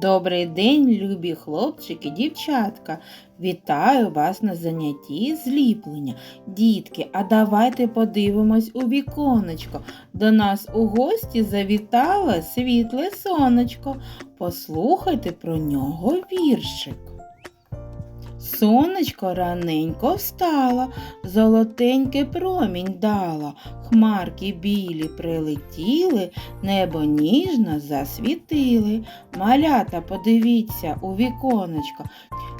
Добрий день, любі хлопчики, дівчатка. Вітаю вас на занятті зліплення. Дітки, а давайте подивимось у віконечко. До нас у гості завітало світле сонечко. Послухайте про нього віршик. Сонечко раненько встало, золотенький промінь дало, хмарки білі прилетіли, небо ніжно засвітили. Малята, подивіться у віконечко,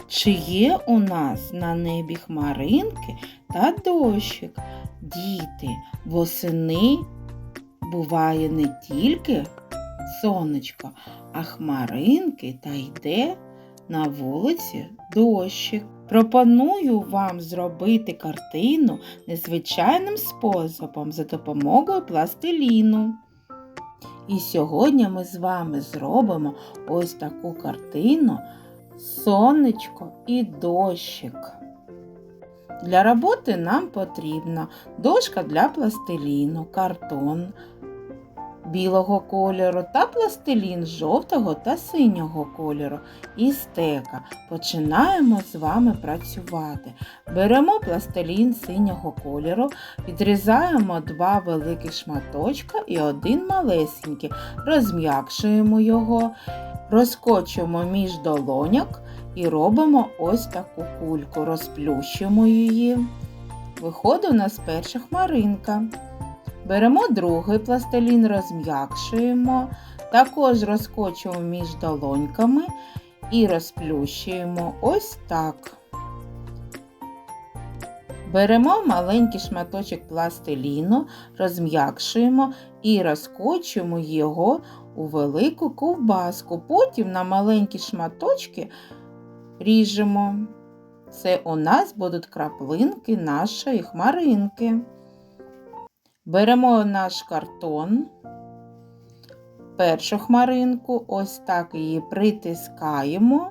чи є у нас на небі хмаринки та дощик. Діти, восени буває не тільки сонечко, а хмаринки та йде на вулиці дощик. Пропоную вам зробити картину незвичайним способом за допомогою пластиліну. І сьогодні ми з вами зробимо ось таку картину сонечко і дощик. Для роботи нам потрібна дошка для пластиліну, картон білого кольору та пластилін жовтого та синього кольору і стека. Починаємо з вами працювати. Беремо пластилін синього кольору, відрізаємо два великі шматочка і один малесенький, розм'якшуємо його, розкочуємо між долоняк і робимо ось таку кульку, розплющуємо її. Виходить у нас перша хмаринка. Беремо другий пластилін, розм'якшуємо, також розкочуємо між долоньками і розплющуємо ось так. Беремо маленький шматочок пластиліну, розм'якшуємо і розкочуємо його у велику ковбаску. Потім на маленькі шматочки ріжемо. Це у нас будуть краплинки нашої хмаринки. Беремо наш картон, першу хмаринку, ось так її притискаємо.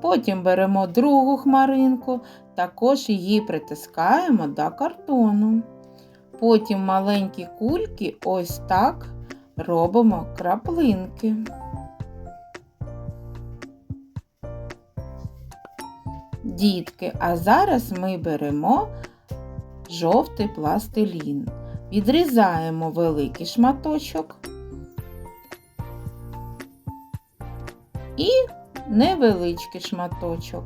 Потім беремо другу хмаринку, також її притискаємо до картону. Потім маленькі кульки ось так робимо краплинки. Дітки, а зараз ми беремо жовтий пластилін. Відрізаємо великий шматочок і невеличкий шматочок.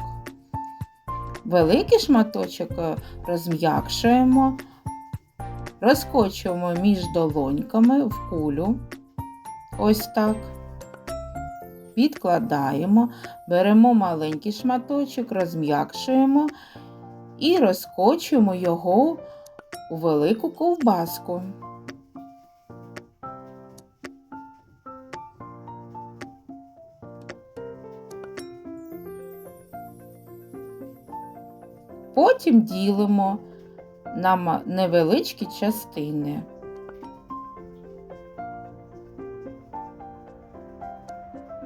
Великий шматочок е, розм'якшуємо, розкочуємо між долоньками в кулю. Ось так. Відкладаємо, беремо маленький шматочок, розм'якшуємо і розкочуємо його у велику ковбаску. Потім ділимо на невеличкі частини.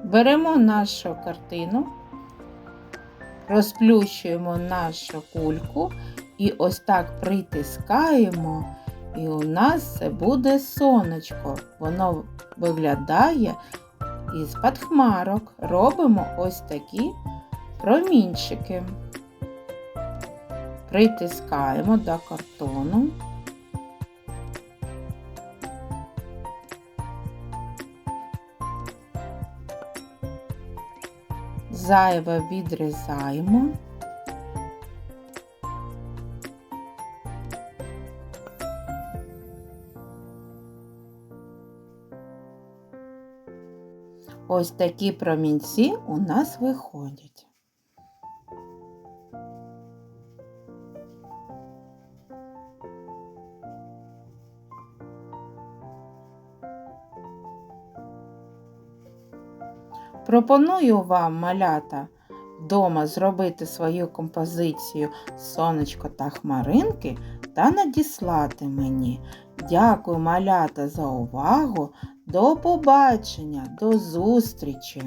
Беремо нашу картину, розплющуємо нашу кульку і ось так притискаємо, і у нас це буде сонечко. Воно виглядає із-під хмарок. Робимо ось такі промінчики. Притискаємо до картону. Зайве відрізаємо. Ось такі промінці у нас виходять. Пропоную вам, малята, вдома зробити свою композицію сонечко та хмаринки та надіслати мені. Дякую, малята, за увагу! До побачення, до зустрічі!